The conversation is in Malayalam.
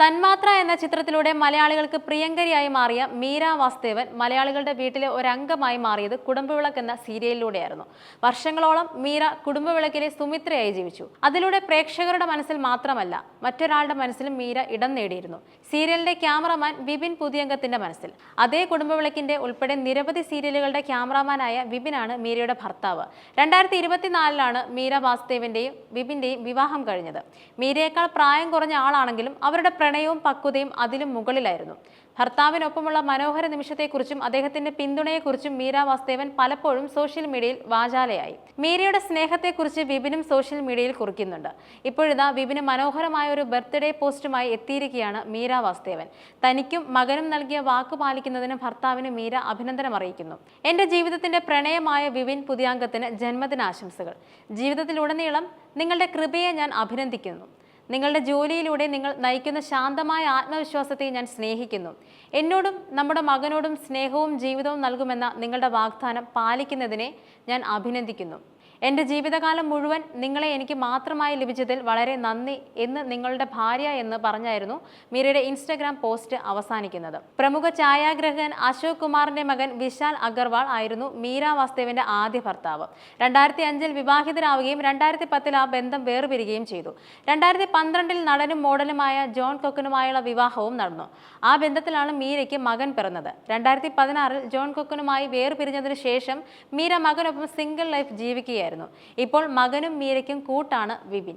തന്മാത്ര എന്ന ചിത്രത്തിലൂടെ മലയാളികൾക്ക് പ്രിയങ്കരിയായി മാറിയ മീര വാസുദേവൻ മലയാളികളുടെ വീട്ടിലെ ഒരംഗമായി മാറിയത് കുടുംബവിളക്ക് എന്ന സീരിയലിലൂടെയായിരുന്നു. വർഷങ്ങളോളം മീര കുടുംബവിളക്കിലെ സുമിത്രയായി ജീവിച്ചു. അതിലൂടെ പ്രേക്ഷകരുടെ മനസ്സിൽ മാത്രമല്ല മറ്റൊരാളുടെ മനസ്സിലും മീര ഇടം നേടിയിരുന്നു. സീരിയലിന്റെ ക്യാമറമാൻ വിപിൻ പുതിയംഗത്തിന്റെ മനസ്സിൽ. അതേ കുടുംബവിളക്കിന്റെ ഉൾപ്പെടെ നിരവധി സീരിയലുകളുടെ ക്യാമറാമാനായ വിപിനാണ് മീരയുടെ ഭർത്താവ്. രണ്ടായിരത്തി ഇരുപത്തിനാലിലാണ് മീര വാസുദേവന്റെയും വിപിന്റെയും വിവാഹം കഴിഞ്ഞത്. മീരയേക്കാൾ പ്രായം കുറഞ്ഞ ആളാണെങ്കിലും അവരുടെ പ്രണയവും പക്വതയും അതിലും മുകളിലായിരുന്നു. ഭർത്താവിനൊപ്പമുള്ള മനോഹര നിമിഷത്തെക്കുറിച്ചും അദ്ദേഹത്തിന്റെ പിന്തുണയെക്കുറിച്ചും മീര വാസ്തേവൻ പലപ്പോഴും സോഷ്യൽ മീഡിയയിൽ വാചാലയായി. മീരയുടെ സ്നേഹത്തെക്കുറിച്ച് വിപിനും സോഷ്യൽ മീഡിയയിൽ കുറിക്കുന്നുണ്ട്. ഇപ്പോഴിതാ വിപിന് മനോഹരമായ ഒരു ബർത്ത്ഡേ പോസ്റ്റുമായി എത്തിയിരിക്കുകയാണ് മീര വാസ്തേവൻ തനിക്കും മകനും നൽകിയ വാക്ക് പാലിക്കുന്നതിന് ഭർത്താവിന് മീര അഭിനന്ദനം അറിയിക്കുന്നു. എന്റെ ജീവിതത്തിന്റെ പ്രണയമായ വിപിൻ പുതിയാംഗത്തിന് ജന്മദിനാശംസകൾ. ജീവിതത്തിലുടനീളം നിങ്ങളുടെ കൃപയെ ഞാൻ അഭിനന്ദിക്കുന്നു. നിങ്ങളുടെ ജോലിയിലൂടെ നിങ്ങൾ നയിക്കുന്ന ശാന്തമായ ആത്മവിശ്വാസത്തെ ഞാൻ സ്നേഹിക്കുന്നു. എന്നോടും നമ്മുടെ മകനോടും സ്നേഹവും ജീവിതവും നൽകുമെന്ന നിങ്ങളുടെ വാഗ്ദാനം പാലിക്കുന്നതിനെ ഞാൻ അഭിനന്ദിക്കുന്നു. എന്റെ ജീവിതകാലം മുഴുവൻ നിങ്ങളെ എനിക്ക് മാത്രമായി ലഭിച്ചതിൽ വളരെ നന്ദി എന്ന് നിങ്ങളുടെ ഭാര്യ എന്ന് പറഞ്ഞായിരുന്നു മീരയുടെ ഇൻസ്റ്റഗ്രാം പോസ്റ്റ് അവസാനിക്കുന്നത്. പ്രമുഖ ഛായാഗ്രഹകൻ അശോക് കുമാറിന്റെ മകൻ വിശാൽ അഗർവാൾ ആയിരുന്നു മീര വാസ്തേവിന്റെ ആദ്യ ഭർത്താവ്. രണ്ടായിരത്തി അഞ്ചിൽ വിവാഹിതരാവുകയും രണ്ടായിരത്തി പത്തിൽ ആ ബന്ധം വേർപിരിയുകയും ചെയ്തു. രണ്ടായിരത്തി പന്ത്രണ്ടിൽ നടനും മോഡലുമായ ജോൺ കൊക്കനുമായുള്ള വിവാഹവും നടന്നു. ആ ബന്ധത്തിലാണ് മീരയ്ക്ക് മകൻ പിറന്നത്. രണ്ടായിരത്തി പതിനാറിൽ ജോൺ കൊക്കനുമായി വേർപിരിഞ്ഞതിനു ശേഷം മീര മകനൊപ്പം സിംഗിൾ ലൈഫ് ജീവിക്കുകയായിരുന്നു. ഇപ്പോൾ മകനും മീരയ്ക്കും കൂട്ടാണ് വിപിൻ.